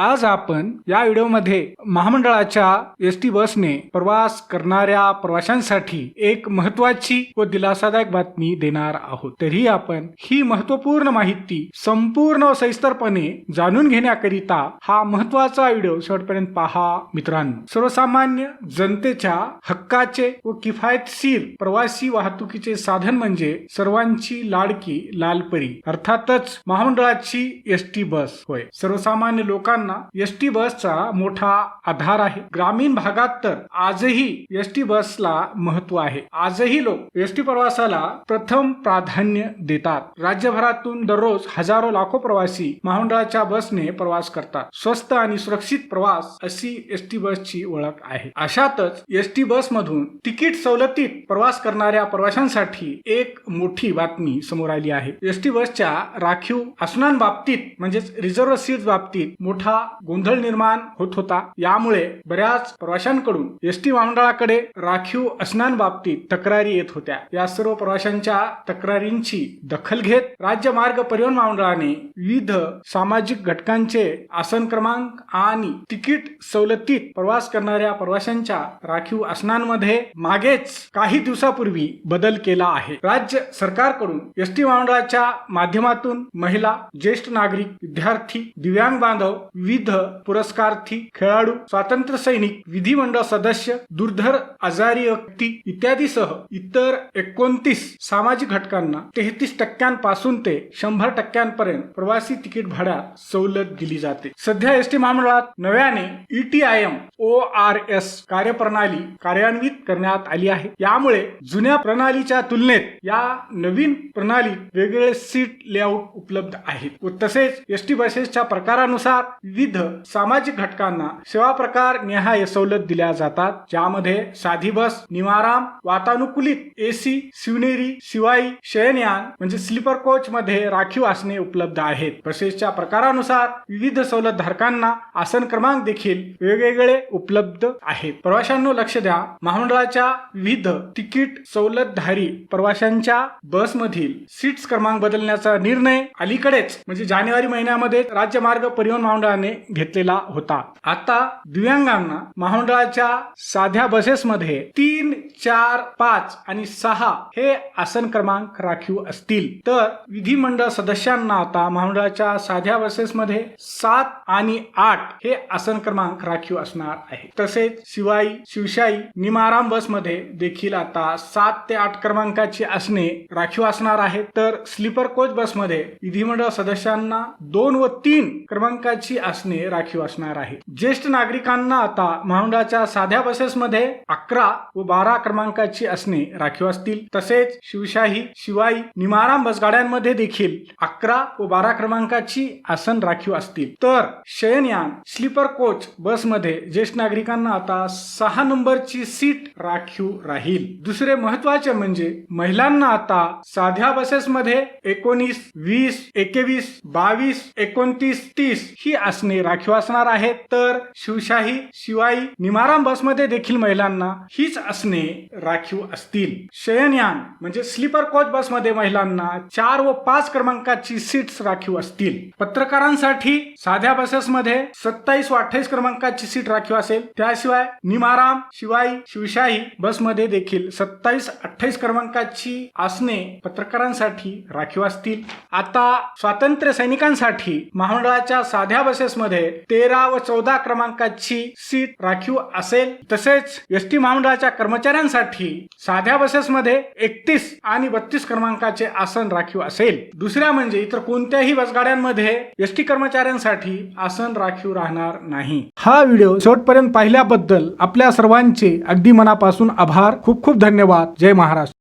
आज आपण या व्हिडिओमध्ये महामंडळाच्या एस टी बसने प्रवास करणाऱ्या प्रवाशांसाठी एक महत्वाची व दिलासादायक बातमी देणार आहोत. तरी आपण ही महत्त्वपूर्ण माहिती संपूर्ण व सविस्तरपणे जाणून घेण्याकरिता हा महत्त्वाचा व्हिडिओ शेवटपर्यंत पहा मित्रांनो. सर्वसामान्य जनतेच्या हक्काचे व किफायतशीर प्रवासी वाहतुकीचे साधन म्हणजे सर्वांची लाडकी लालपरी अर्थातच महामंडळाची एस टी बस होय. सर्वसामान्य लोकांना एस टी बसचा मोठा आधार आहे. ग्रामीण भागात तर आजही एस टी बसला महत्त्व आहे. आजही लोक एस टी प्रवासाला प्रथम प्राधान्य देतात. राज्यभरातून दररोज हजारो लाखो प्रवासी महामंडळाच्या बसने प्रवास करतात. स्वस्त आणि सुरक्षित प्रवास अशी एस टी बसची ओळख आहे. अशातच एस टी बस मधून तिकीट सवलतीत प्रवास करणाऱ्या प्रवाशांसाठी एक मोठी बातमी समोर आली आहे. एस टी बसच्या राखीव आसनांबाबतीत म्हणजेच रिझर्व्ह सीट बाबतीत मोठा गोंधळ निर्माण होत होता. यामुळे बऱ्याच प्रवाशांकडून एस टी महामंडळाकडे राखीव आसनांबाबतीत तक्रारी येत होत्या. या सर्व प्रवाशांच्या तक्रारींची दखल घेत राज्य मार्ग परिवहन महामंडळाने विविध सामाजिक घटकांचे आसन क्रमांक आणि तिकीट सवलतीत प्रवास करणाऱ्या प्रवाशांच्या राखीव आसनांमध्ये मागेच काही दिवसापूर्वी बदल केला आहे. राज्य सरकारकडून एस टी महामंडळाच्या माध्यमातून महिला ज्येष्ठ नागरिक विद्यार्थी दिव्यांग बांधव विविध पुरस्कार्थी खेळाडू स्वातंत्र्य सैनिक विधिमंडळ सदस्य दुर्धर आजारी व्यक्ती इत्यादीसह इतर एकोणतीस सामाजिक घटकांना तेहतीस टक्क्यांपासून ते शंभर टक्क्यांपर्यंत प्रवासी तिकीट भाड्यात सवलत दिली जाते. सध्या एस टी महामंडळात नव्याने E ETIM O R S कार्यप्रणाली कार्यान्वित करण्यात आली आहे. यामुळे जुन्या प्रणालीच्या तुलनेत या नवीन प्रणालीत वेगवेगळे सीट लेआउट उपलब्ध आहेत व तसेच एस टी बसेसच्या प्रकारानुसार विविध सामाजिक घटकांना सेवा प्रकार निहाय सवलत दिल्या जातात. ज्यामध्ये साधी बस निवाराम वातानुकूलित एसी शिवनेरी शिवाई शयनयान म्हणजे स्लीपर कोच मध्ये राखीव आसने उपलब्ध आहेत. बसेसच्या प्रकारानुसार विविध सवलत धारकांना आसन क्रमांक देखील वेगवेगळे उपलब्ध आहेत. प्रवाशांनो लक्ष द्या. महामंडळाच्या विविध तिकीट सवलतधारी प्रवाशांच्या बसमधील सीट्स क्रमांक बदलण्याचा निर्णय अलीकडेच म्हणजे जानेवारी महिन्यामध्ये राज्य मार्ग परिवहन महामंडळाने घेतलेला होता. आता दिव्यांगांना महामंडळाच्या साध्या बसेसमध्ये तीन चार पाच आणि सहा हे आसन क्रमांक राखीव असतील. तर विधिमंडळ सदस्यांना आता महामंडळाच्या साध्या बसेसमध्ये सात आणि आठ हे आसन क्रमांक राखीव असणार आहे. तसेच शिवाई शिवशाही निमाराम बसमध्ये देखील आता सात ते आठ क्रमांकाची आसने राखीव असणार आहेत. तर स्लीपर कोच बसमध्ये विधिमंडळ सदस्यांना दोन व तीन क्रमांकाची असणे राखीव असणार आहे. ज्येष्ठ नागरिकांना आता महामंडळाच्या साध्या बसेसमध्ये अकरा व बारा क्रमांकाची आसने राखीव असतील. तसेच शिवशाही शिवाई निमाराम बसगाड्यांमध्ये देखील अकरा व बारा क्रमांकाची आसन राखीव असतील. तर शयनयान स्लीपर कोच बसमध्ये ज्येष्ठ नागरिकांना आता सहा नंबरची सीट राखीव राहील. दुसरे महत्त्वाचे म्हणजे महिलांना आता साध्या बसेसमध्ये एकोणीस वीस एकवीस बावीस एकोणतीस तीस ही आसने राखीव असणार आहेत तर शिवशाही शिवाई निमाराम बसमध्ये देखील महिलांना हीच आसने राखीव असतील. शयनयान म्हणजे स्लीपर कोच बसमध्ये महिलांना चार व पाच क्रमांकाची सीट्स राखीव असतील. पत्रकारांसाठी साध्या बसेसमध्ये सत्तावीस व अठ्ठावीस क्रमांकाची सीट राखीव असेल. त्याशिवाय निमाराम शिवाई शिवशाही बसमध्ये देखील सत्तावीस अठ्ठावीस क्रमांकाची आसने पत्रकारांसाठी राखीव असतील. आता स्वातंत्र्य सैनिकांसाठी महामंडळाच्या साध्या बसेस बसेसमध्ये तेरा व चौदा क्रमांकाची सीट राखीव असेल. तसेच एस टी महामंडळाच्या कर्मचाऱ्यांसाठी साध्या बसेसमध्ये एकतीस आणि बत्तीस क्रमांकाचे आसन राखीव असेल. दुसऱ्या म्हणजे इतर कोणत्याही बसगाड्यांमध्ये एस टी कर्मचाऱ्यांसाठी आसन राखीव राहणार नाही. हा व्हिडिओ शेवटपर्यंत पाहिल्याबद्दल आपल्या सर्वांचे अगदी मनापासून आभार. खूप खूप धन्यवाद. जय महाराष्ट्र.